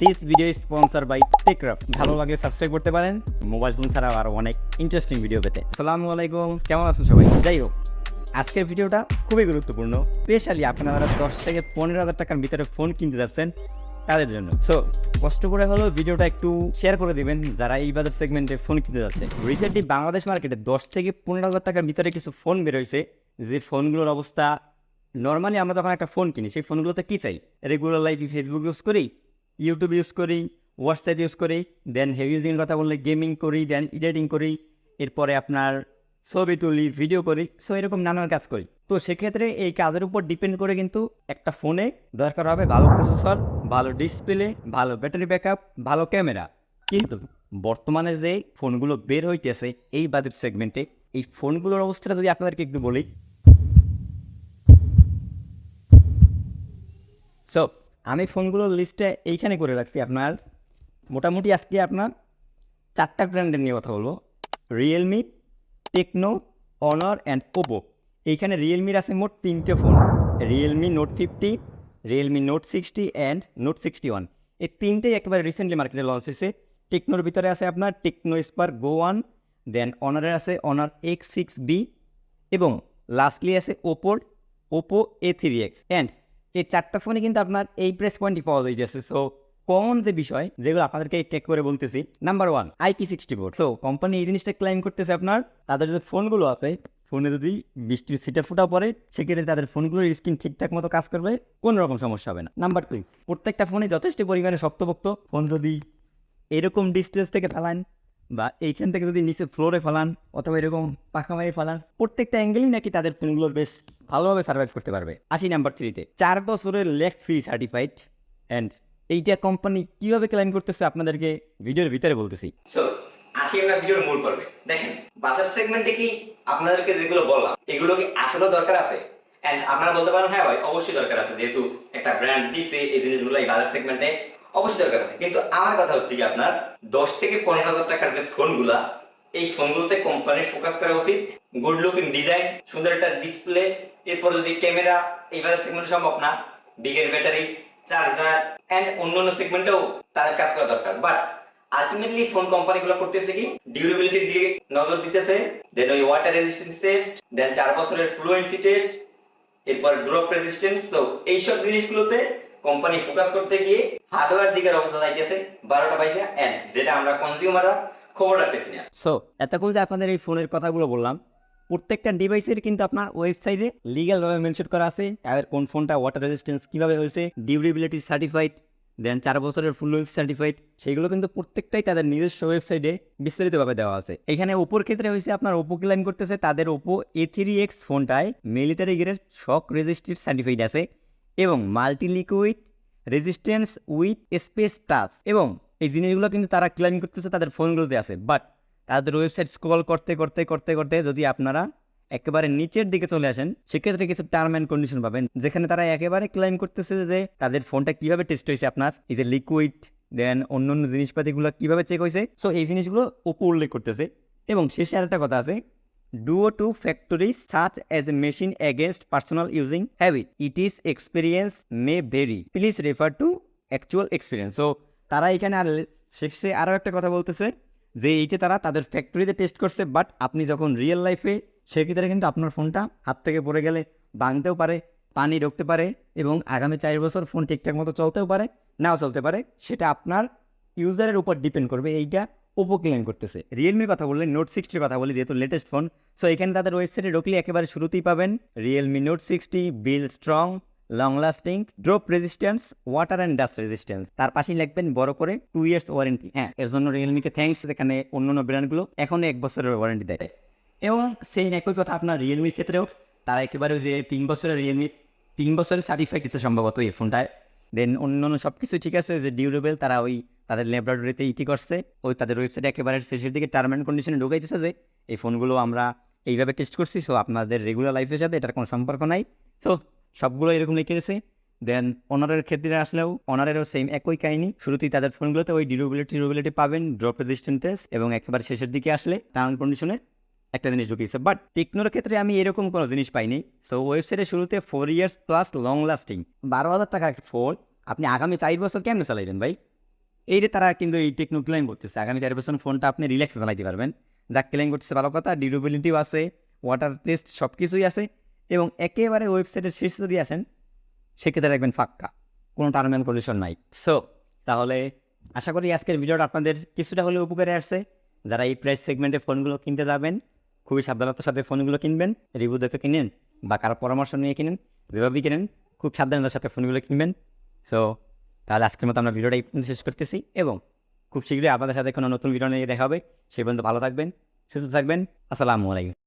This video sponsor by Techcraft ভালো লাগলে subscribe করতে পারেন। মোবাইল ফোন ছাড়াও আরও অনেক ইন্টারেস্টিং ভিডিও পেতে। সালামু আলাইকুম, কেমন আছেন সবাই? যাই হোক, আজকের ভিডিওটা খুবই গুরুত্বপূর্ণ। স্পেশালি আপনারা দশ থেকে পনেরো হাজার টাকার ভিতরে ফোন কিনতে যাচ্ছেন তাদের জন্য। সো কষ্ট করে হলেও ভিডিওটা একটু শেয়ার করে দিবেন যারা এই বাজার সেগমেন্টে ফোন কিনতে যাচ্ছে। রিসেন্টলি বাংলাদেশ মার্কেটে দশ থেকে পনেরো হাজার টাকার ভিতরে কিছু ফোন বেরোয়েছে যে ফোনগুলোর অবস্থা নর্মালি আমরা যখন একটা ফোন কিনি, সেই ফোনগুলোতে কী চাই? রেগুলার লাইফে ফেসবুক ইউজ করি? ইউটিউব ইউজ করি হোয়াটসঅ্যাপ ইউজ করি দেন হেভি ইউজিংয়ের কথা বললে গেমিং করি দেন এডিটিং করি, এরপরে আপনার ছবি তুলি ভিডিও করি সো এরকম নানান কাজ করি। তো সেক্ষেত্রে এই কাজের উপর ডিপেন্ড করে কিন্তু একটা ফোনে দরকার হবে ভালো প্রসেসর ভালো ডিসপ্লে ভালো ব্যাটারি ব্যাকআপ ভালো ক্যামেরা কিন্তু বর্তমানে যে ফোনগুলো বের হইতেছে এই বাজেট সেগমেন্টে এই ফোনগুলোর অবস্থাটা যদি আপনাদেরকে একটু বলি। সো আমি ফোনগুলোর লিস্টে এইখানে করে রাখছি আপনার। মোটামুটি আজকে আপনার চারটা ব্র্যান্ডের নিয়ে কথা বলব। Realme Tecno Honor and Oppo এইখানে রিয়েলমির আছে মোট তিনটে phone Realme note fifty Realme note sixty and note sixty one এই তিনটেই একেবারে রিসেন্টলি মার্কেটে লঞ্চ হয়েছে। টেকনোর ভিতরে আছে আপনার Tecno spark go one then অনারের আছে অনার এক্স সিক্স বি এবং লাস্টলি আছে ওপোর Oppo A three X and এই চারটা ফোনে কিন্তু আপনার এই প্রেস পয়েন্টই পাওয়া যাইতেছে। সো কমন যে বিষয়, যেগুলো আপনাদেরকে টেক করে বলতেছি number one IP sixty four so company এই জিনিসটা ক্লাইম করতেছে আপনার, তাদের যে ফোনগুলো আছে ফোনে যদি বৃষ্টির সিটে ফুটা পড়ে, সেক্ষেত্রে তাদের ফোনগুলোর স্ক্রিন ঠিকঠাক মতো কাজ করবে, কোনো রকম সমস্যা হবে না। নাম্বার টু প্রত্যেকটা ফোনে যথেষ্ট পরিমাণে শক্তপোক্ত ফোন যদি এরকম ডিস্টেন্স থেকে ফেলান বা এইখান থেকে যদি নিচে ফ্লোরে ফেলান অথবা এরকম পাখা মারি ফেলান, প্রত্যেকটা অ্যাঙ্গেলই নাকি তাদের ফোনগুলো বেশ ভালোভাবে সার্ভাইভ করতে পারবে। আসি নাম্বার থ্রিতে চার বছরের লেগ ফ্রি সার্টিফাইড অ্যান্ড এইটা কোম্পানি কীভাবে ক্লাইম করতেছে আপনাদেরকে ভিডিওর ভিতরে বলতেছি। সো আসি আমরা ভিডিওর মূল পর্বে। দেখেন, বাজার সেগমেন্টে কি আপনাদেরকে যেগুলো বললাম, এগুলো কি আসলেও দরকার আছে? এন্ড আপনারা বলতে পারেন হ্যাঁ ভাই, অবশ্যই দরকার আছে। যেহেতু একটা ব্র্যান্ড দিছে এই জিনিসগুলো এই বাজার সেগমেন্টে অবশ্যই দরকার আছে। কিন্তু আমার কথা হচ্ছে কি আপনার, দশ থেকে পনেরো হাজার টাকার যে ফোনগুলা, এই ফোনগুলোতে কোম্পানির ফোকাস করা উচিত। গুড লুকিং ডিজাইন সুন্দর একটা ডিসপ্লে এরপর যদি ক্যামেরা এই বাজার সেগমেন্টে সম্ভব না বিগের ব্যাটারি চার্জার অ্যান্ড অন্য অন্য সেগমেন্টেও তাদের কাজ করা দরকার। বাট আলটিমেটলি ফোন কোম্পানিগুলো করতেছে কি ডিউরেবিলিটির দিকে নজর দিতেছে দেন ওই ওয়াটার রেজিস্ট্যান্স টেস্ট দেন চার বছরের ফ্লুয়েন্সি টেস্ট এরপর ড্রপ রেজিস্ট্যান্স তো এইসব জিনিসগুলোতে কোম্পানি ফোকাস করতে গিয়ে হার্ডওয়্যার দিকের অবস্থা যাইতেছে, বারোটা পাইছে এন্ড যেটা আমরা কনজিউমাররা খবর রাখতেছি না। সো এতক্ষণ যে আপনাদের এই ফোনের কথাগুলো বললাম, প্রত্যেকটা ডিভাইসের কিন্তু আপনার ওয়েবসাইটে লিগ্যালভাবে মেনশন করা আছে, তাদের কোন ফোনটা ওয়াটার রেজিস্ট্যান্স কীভাবে হয়েছে ডিউরেবিলিটি সার্টিফাইড দেন চার বছরের ফুল সার্টিফাইড সেগুলো কিন্তু প্রত্যেকটাই তাদের নিজস্ব ওয়েবসাইটে বিস্তারিতভাবে দেওয়া আছে। এখানে ওপোর ক্ষেত্রে হয়েছে আপনার ওপো ক্লাইম করতেছে, তাদের Oppo A three X ফোনটায় military grade shock resistant certified আছে। এবং multi liquid resistance with space touch এবং এই জিনিসগুলো কিন্তু তারা ক্লাইম করতেছে তাদের ফোনগুলোতে আছে। বাট তাদের ওয়েবসাইট স্ক্রল করতে করতে করতে করতে যদি আপনারা একেবারে নিচের দিকে চলে আসেন, সেক্ষেত্রে কিছু টার্ম অ্যান্ড কন্ডিশন পাবেন, যেখানে তারা একেবারে ক্লাইম করতেছে যে তাদের ফোনটা কীভাবে টেস্ট হয়েছে আপনার, এই যে লিকুইড দেন অন্য অন্য জিনিসপাতিগুলো কীভাবে চেক হয়েছে। সো এই জিনিসগুলো উপর উল্লেখ করতেছে। এবং শেষে আরেকটা কথা আছে due to factory such as a machine against personal using habit it is experience may vary please refer to actual experience so তারা এখানে আর শেষে আরও একটা কথা বলতেছে, যে এইটা তারা তাদের ফ্যাক্টরিতে টেস্ট করছে বাট আপনি যখন রিয়েল লাইফে সেক্ষেত্রে কিন্তু আপনার ফোনটা হাত থেকে পড়ে গেলে ভাঙতেও পারে, পানি ঢুকতে পারে এবং আগামী চার বছর ফোন ঠিকঠাক মতো চলতেও পারে, নাও চলতে পারে, সেটা আপনার ইউজারের উপর ডিপেন্ড করবে। এইটা ওপো ক্লেম করতেছে। রিয়েলমির কথা বললে নোট সিক্সটির কথা বলি, যেহেতু লেটেস্ট ফোন সো এখানে তাদের ওয়েবসাইটে ঢুকলে একেবারে শুরুতেই পাবেন Realme note sixty build strong long lasting drop resistance water and dust resistance তার পাশেই লিখবেন বড় করে টু ইয়ার্স ওয়ারেন্টি হ্যাঁ এর জন্য রিয়েলমিকে থ্যাঙ্কস এখানে অন্য অন্য ব্র্যান্ডগুলো এখনও এক বছরের ওয়ারেন্টি দেয়। এবং সেই একই কথা আপনার রিয়েলমির ক্ষেত্রেও, তারা একেবারে যে তিন বছরের রিয়েলমি তিন বছরের সার্টিফাইড দিচ্ছে সম্ভবত এই ফোনটায় দেন অন্য সব কিছু ঠিক আছে, যে ডিউরেবল তারা ওই তাদের ল্যাবরেটরিতে ইটি করছে। ওই তাদের ওয়েবসাইটে একেবারে শেষের দিকে টার্ম অ্যান্ড কন্ডিশনে ঢুকাইতেছে যে, এই ফোনগুলো আমরা এইভাবে টেস্ট করছি সো আপনাদের রেগুলার লাইফের সাথে এটার কোনো সম্পর্ক নাই। সো সবগুলো এরকম লিখে গেছে দেন অনারের ক্ষেত্রে আসলেও অনারেরও সেম একই কাহিনী। শুরুতেই তাদের ফোনগুলোতে ওই ডিউরেবিলিটি ডিউরেবিলিটি পাবেন ড্রপ রেজিস্ট্যান্টেস এবং একেবারে শেষের দিকে আসলে টার্ম কন্ডিশনে একটা জিনিস ঢুকিয়েছে। বাট টেকনোর ক্ষেত্রে আমি এরকম কোনো জিনিস পাইনি। সো ওয়েবসাইটে শুরুতে four years plus long lasting বারো হাজার টাকার একটা ফোন আপনি আগামী চার বছর কেমনে চালাইবেন ভাই? এই যে তারা কিন্তু এই টেকনো ক্লেম করতেছে। আগামী চার বছর ফোনটা আপনি রিল্যাক্সে চালাইতে পারবেন। যা ক্লেম করতেছে ভালো কথা ডিউরেবিলিটিও আছে ওয়াটার টেস্ট সব কিছুই আছে এবং একেবারে ওয়েবসাইটের শীর্ষে যদি আসেন, সেক্ষেত্রে দেখবেন ফাক্কা কোনো টার্ম অ্যান্ড কন্ডিশন নাই। সো তাহলে আশা করি আজকের ভিডিওটা আপনাদের কিছুটা হলেও উপকারে আসছে। যারা এই প্রাইস সেগমেন্টে ফোনগুলো কিনতে যাবেন, খুবই সাবধানতার সাথে ফোনগুলো কিনবেন রিভিউ দেখে কিনেন বা কারও পরামর্শ নিয়ে কিনেন, যেভাবেই কিনেন, খুব সাবধানতার সাথে ফোনগুলো কিনবেন। সো তাহলে আজকের মতো আমরা ভিডিওটা শেষ করতেছি এবং খুব শীঘ্রই আপনাদের সাথে কোনো নতুন ভিডিও নিয়ে দেখা হবে। সেই পর্যন্ত ভালো থাকবেন, সুস্থ থাকবেন। আসসালামু আলাইকুম।